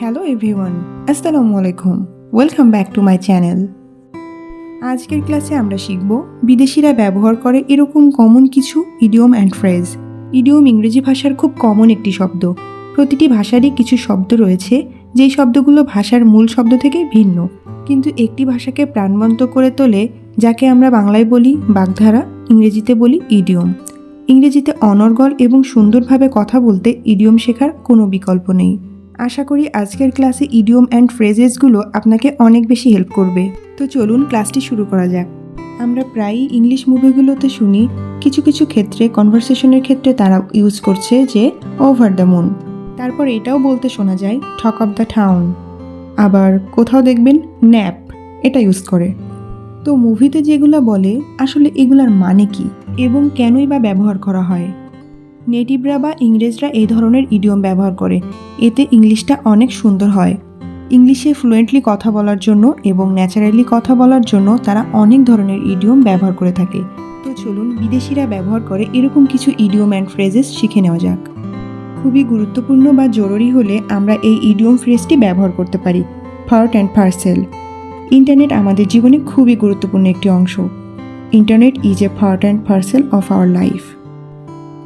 Hello everyone আসসালামু আলাইকুম welcome back to my channel আজকের ক্লাসে আমরা শিখব বিদেশিরা ব্যবহার করে এরকম কমন কিছু ইডিয়ম অ্যান্ড ফ্রেজ ইডিয়ম ইংরেজি ভাষার খুব কমন একটি শব্দ। প্রতিটি ভাষারই কিছু শব্দ রয়েছে, যেই শব্দগুলো ভাষার মূল শব্দ থেকে ভিন্ন। কিন্তু একটি ভাষাকে প্রাণবন্ত করে তোলে, যাকে আমরা বাংলায় বলি বাগধারা, ইংরেজিতে বলি ইডিয়ম ইংরেজিতে অনর্গল এবং সুন্দরভাবে কথা বলতে ইডিয়ম শেখার কোনো বিকল্প নেই। আশা করি আজকের ক্লাসে ইডিয়ম অ্যান্ড ফ্রেজেসগুলো আপনাকে অনেক বেশি হেল্প করবে। তো চলুন ক্লাসটি শুরু করা যাক। আমরা প্রায়ই ইংলিশ মুভিগুলোতে শুনি, কিছু কিছু ক্ষেত্রে কনভারসেশনের ক্ষেত্রে তারা ইউজ করছে যে ওভার দ্য মুন তারপর এটাও বলতে শোনা যায় ঠক অফ দ্য টাউন আবার কোথাও দেখবেন ন্যাপ এটা ইউজ করে। তো মুভিতে যেগুলো বলে, আসলে এগুলার মানে কি? এবং কেনই বা ব্যবহার করা হয়? নেটিভরা বা ইংরেজরা এই ধরনের ইডিয়ম ব্যবহার করে। এতে ইংলিশটা অনেক সুন্দর হয়। ইংলিশে ফ্লুয়েন্টলি কথা বলার জন্য এবং ন্যাচারালি কথা বলার জন্য তারা অনেক ধরনের ইডিয়ম ব্যবহার করে থাকে। তো চলুন বিদেশিরা ব্যবহার করে এরকম কিছু ইডিয়ম অ্যান্ড ফ্রেজেস শিখে নেওয়া যাক। খুবই গুরুত্বপূর্ণ বা জরুরি হলে আমরা এই ইডিয়ম ফ্রেজটি ব্যবহার করতে পারি ফার্ট অ্যান্ড পার্সেল ইন্টারনেট আমাদের জীবনে খুবই গুরুত্বপূর্ণ একটি অংশ। Internet is a part and parcel of our life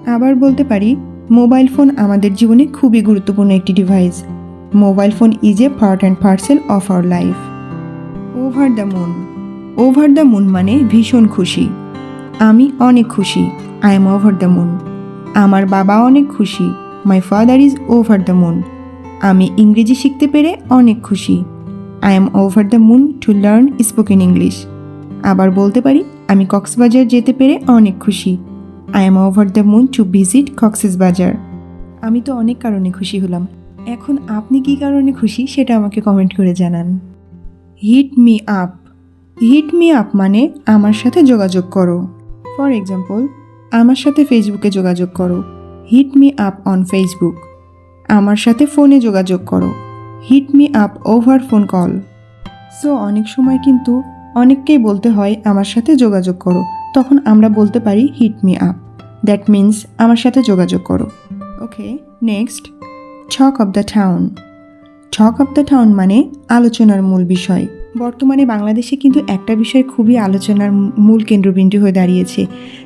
আবার বলতে পারি, মোবাইল ফোন আমাদের জীবনে খুবই গুরুত্বপূর্ণ একটি device mobile phone is a part and parcel of our life over the moon over the moon মানে ভীষণ খুশি। আমি অনেক খুশি। I am over the moon আমার বাবা অনেক খুশি। My father is over the moon আমি ইংরেজি শিখতে পেরে অনেক খুশি। I am over the moon to learn spoken English আবার বলতে পারি, আমি কক্সবাজার যেতে পেরে অনেক খুশি। I am over the moon to visit Cox's Bazar আমি তো অনেক কারণে খুশি হলাম। এখন আপনি কী কারণে খুশি সেটা আমাকে কমেন্ট করে জানান। Hit me up hit me up মানে আমার সাথে যোগাযোগ করো। ফর এক্সাম্পল আমার সাথে ফেসবুকে যোগাযোগ করো। Hit me up on Facebook আমার সাথে ফোনে যোগাযোগ করো। Hit me up over phone call so অনেক সময় কিন্তু অনেককেই বলতে হয় আমার সাথে যোগাযোগ করো। তখন আমরা বলতে পারি hit me up that means আমার সাথে যোগাযোগ করো। Okay next talk of the town talk of the town মানে আলোচনার মূল বিষয়। বর্তমানে বাংলাদেশে কিন্তু একটা বিষয় খুবই আলোচনার মূল কেন্দ্রবিন্দু হয়ে দাঁড়িয়েছে,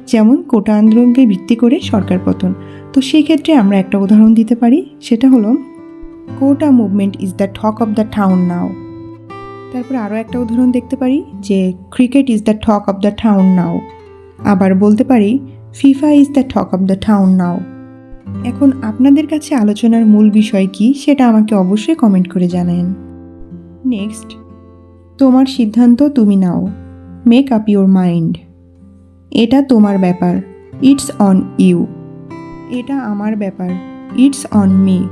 যেমন কোটা আন্দোলনকে ভিত্তি করে সরকার পতন। তো সেই ক্ষেত্রে আমরা একটা উদাহরণ দিতে পারি, সেটা হলো, quota movement is the talk of the town now তারপর আরও একটা উদাহরণ দেখতে পারি, যে cricket is the talk of the town now আবার বলতে পারি FIFA is the talk of the town now. এখন আপনাদের কাছে আলোচনার মূল বিষয় কি সেটা আমাকে অবশ্যই কমেন্ট করে জানান। নেক্সট, তোমার সিদ্ধান্ত তুমি নাও। Make up your mind. এটা তোমার ব্যাপার। It's on you. এটা আমার ব্যাপার। It's on me.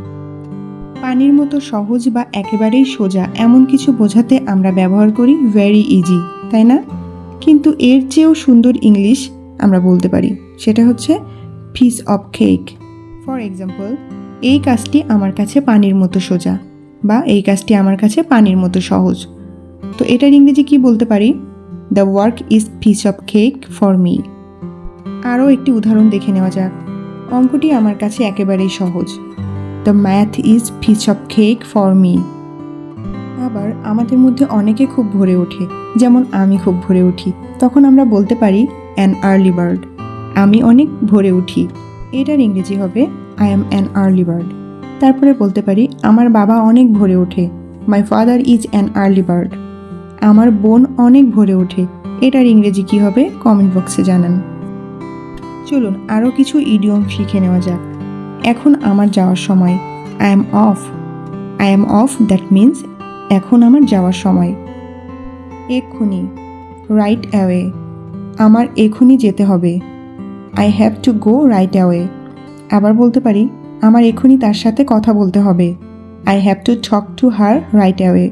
পানির মতো সহজ বা একেবারেই সোজা এমন কিছু বোঝাতে আমরা ব্যবহার করি ভেরি ইজি তাই না? কিন্তু এর চেয়েও সুন্দর ইংলিশ আমরা বলতে পারি। সেটা হচ্ছে piece of cake for example এই কাজটি আমার কাছে পানির মতো সোজা বা এই কাজটি আমার কাছে পানির মতো সহজ। তো এটার ইংরেজি কি বলতে পারি? The work is piece of cake for me আরও একটি উদাহরণ দেখে নেওয়া যাক। অঙ্কটি আমার কাছে একেবারেই সহজ। The math is piece of cake for me আবার আমাদের মধ্যে অনেকে খুব ভরে ওঠে, যেমন আমি খুব ভরে উঠি। তখন আমরা বলতে পারি অ্যান আর্লি বার্ড আমি অনেক ভরে উঠি। এটার ইংরেজি হবে I am an early bird তারপরে বলতে পারি, আমার বাবা অনেক ভরে ওঠে। My father is an early bird আমার বোন অনেক ভরে ওঠে। এটার ইংরেজি কি হবে কমেন্ট বক্সে জানান। চলুন আরও কিছু ইডিয়ম শিখে নেওয়া যাক। এখন আমার যাওয়ার সময়। I am off I am off that means এখন আমার যাওয়ার সময়। এক্ষুনি। রাইট অ্যাওয়ে আমার এখনই যেতে হবে। I have to go right away আবার বলতে পারি, আমার এখনই তার সাথে কথা বলতে হবে। I have to talk to her right away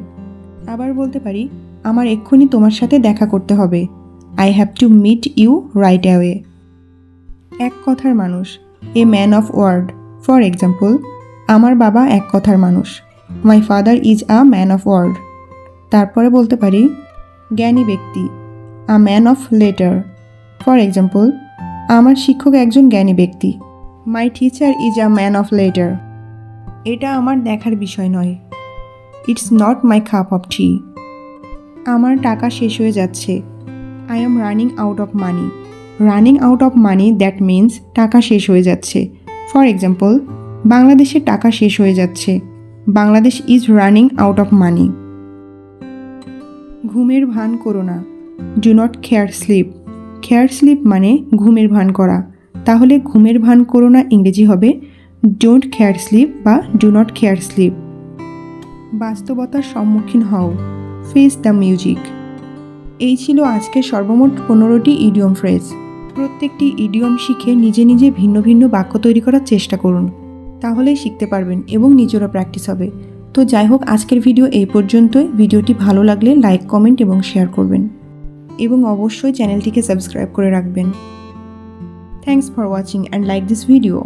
আবার বলতে পারি, আমার এক্ষুনি তোমার সাথে দেখা করতে হবে। I have to meet you right away এক কথার মানুষ a man of word for example আমার বাবা এক কথার মানুষ। My father is a man of word তারপরে বলতে পারি, জ্ঞানী ব্যক্তি a man of letter for example আমার শিক্ষক একজন জ্ঞানী ব্যক্তি। My teacher is a man of letter এটা আমার দেখার বিষয় নয়। It's not my cup of tea আমার টাকা শেষ হয়ে যাচ্ছে। I am running out of money running out of money that means টাকা শেষ হয়ে যাচ্ছে। ফর এক্সাম্পল বাংলাদেশের টাকা শেষ হয়ে যাচ্ছে। Bangladesh is running out of money ঘুমের ভান করো না। Do not care sleep care sleep মানে ঘুমের ভান করা। তাহলে ঘুমের ভান করো না ইংরেজি হবে ডোন্ট খেয়ার স্লিপ বা ডু নট খেয়ার স্লিপ বাস্তবতার সম্মুখীন হও। ফেস দ্য মিউজিক এই ছিল আজকের সর্বমোট পনেরোটি ইডিয়ম ফ্রেজ প্রত্যেকটি ইডিয়ম শিখে নিজে নিজে ভিন্ন ভিন্ন বাক্য তৈরি করার চেষ্টা করুন। তাহলেই শিখতে পারবেন এবং নিজেরও প্র্যাকটিস হবে। তো যাই হোক, আজকের ভিডিও এই পর্যন্তই। ভিডিওটি ভালো লাগলে লাইক কমেন্ট এবং শেয়ার করবেন। এবং অবশ্যই চ্যানেলটিকে সাবস্ক্রাইব করে রাখবেন। Thanks for watching and like this video